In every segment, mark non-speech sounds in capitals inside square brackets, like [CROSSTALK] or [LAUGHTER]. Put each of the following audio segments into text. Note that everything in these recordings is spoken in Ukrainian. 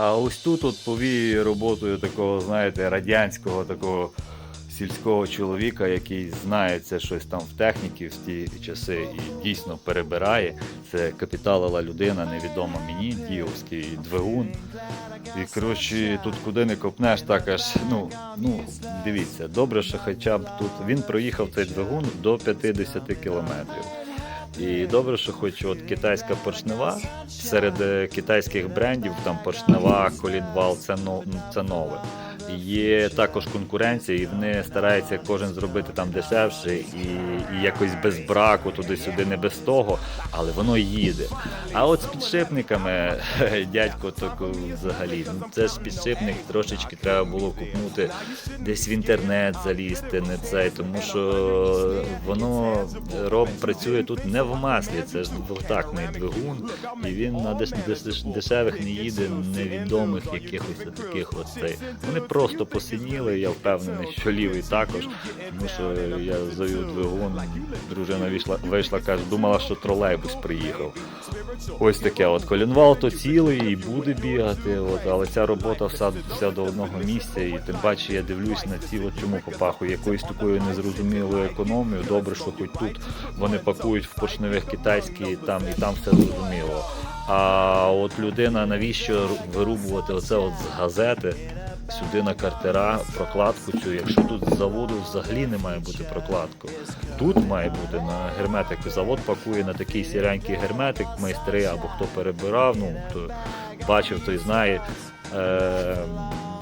А ось тут от повіє роботою такого, знаєте, радянського такого сільського чоловіка, який знається щось там в техніці в ті часи і дійсно перебирає. Це капіталова людина, невідома мені, діовський двигун. І коротше, тут куди не копнеш, так аж ну, ну дивіться, добре, що хоча б тут він проїхав цей двигун до 50 кілометрів. І добре, що хоч от китайська поршнева серед е, китайських брендів, там поршнева, колінвал, це, но- це нове. Є також конкуренція, і вони стараються кожен зробити там дешевше і, і якось без браку, туди-сюди, не без того, але воно їде. А от з підшипниками, [LAUGHS] дядько, так взагалі, ну це ж підшипник трошечки треба було купнути десь в інтернет залізти, не цей, тому що воно роб працює тут не в маслі, це ж двохтактний двигун, і він на деш, деш, дешевих не їде, невідомих якихось таких от цей. Вони просто посиніли, я впевнений, що лівий також. Тому що я завів двигун, дружина вийшла, вийшла, каже, думала, що тролейбус приїхав. Ось таке от колінвал то цілий і буде бігати, от, але ця робота вся, вся до одного місця, і тим паче я дивлюсь на ці, от чому попахує якоюсь такою незрозумілою економією. Добре, що хоч тут вони пакують в поршневих китайські, і там і там все зрозуміло. А от людина, навіщо вирубувати оце от з газети? Сюди на картера прокладку цю, якщо тут з заводу взагалі не має бути прокладку. Тут має бути на герметик. Завод пакує на такий сіренький герметик, майстри або хто перебирав, ну хто бачив, той знає. Е,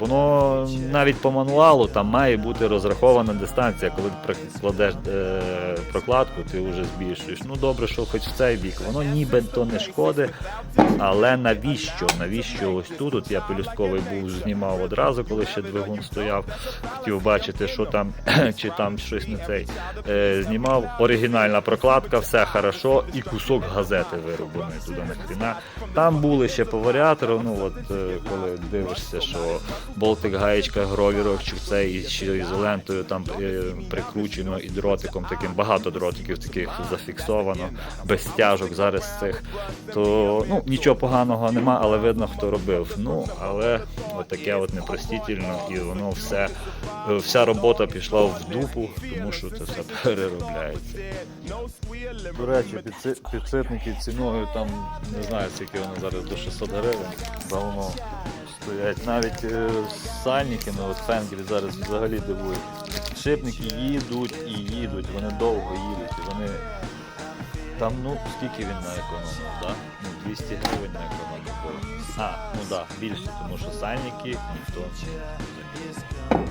воно навіть по мануалу там має бути розрахована дистанція, коли ти прикладеш е, прокладку, ти вже збільшуєш. Ну добре, що хоч в цей бік. Воно ніби то не шкоди, але навіщо? Навіщо ось тут? От я пелюстковий був знімав одразу, коли ще двигун стояв. Хотів бачити, що там, [CLEARS THROAT] чи там щось не цей. Е, знімав оригінальна прокладка, все хорошо, і кусок газети вирубаний туди на хріна. Там були ще по варіатору, ну от е, коли дивишся, що болтик, гаєчка, гровірок, чи це і ще ізолентою там е, прикручено і дротиком таким, багато дротиків таких зафіксовано, без стяжок зараз цих. То ну нічого поганого нема, але видно, хто робив. Ну, але от от непростительно, і воно все, вся робота пішла в дупу, тому що це все [LAUGHS] переробляється. До речі, підси- підсипники ціною там не знаю, скільки вони зараз до 600 гривень. Давно стоять. Навіть е, з сальниками, от фенгелі зараз взагалі дивують. Шипники їдуть і їдуть, вони довго їдуть. Вони там, ну, скільки він на економив, да? Ну, 200 гривень на економив. А, ну так, да, більше, тому що сальники ніхто не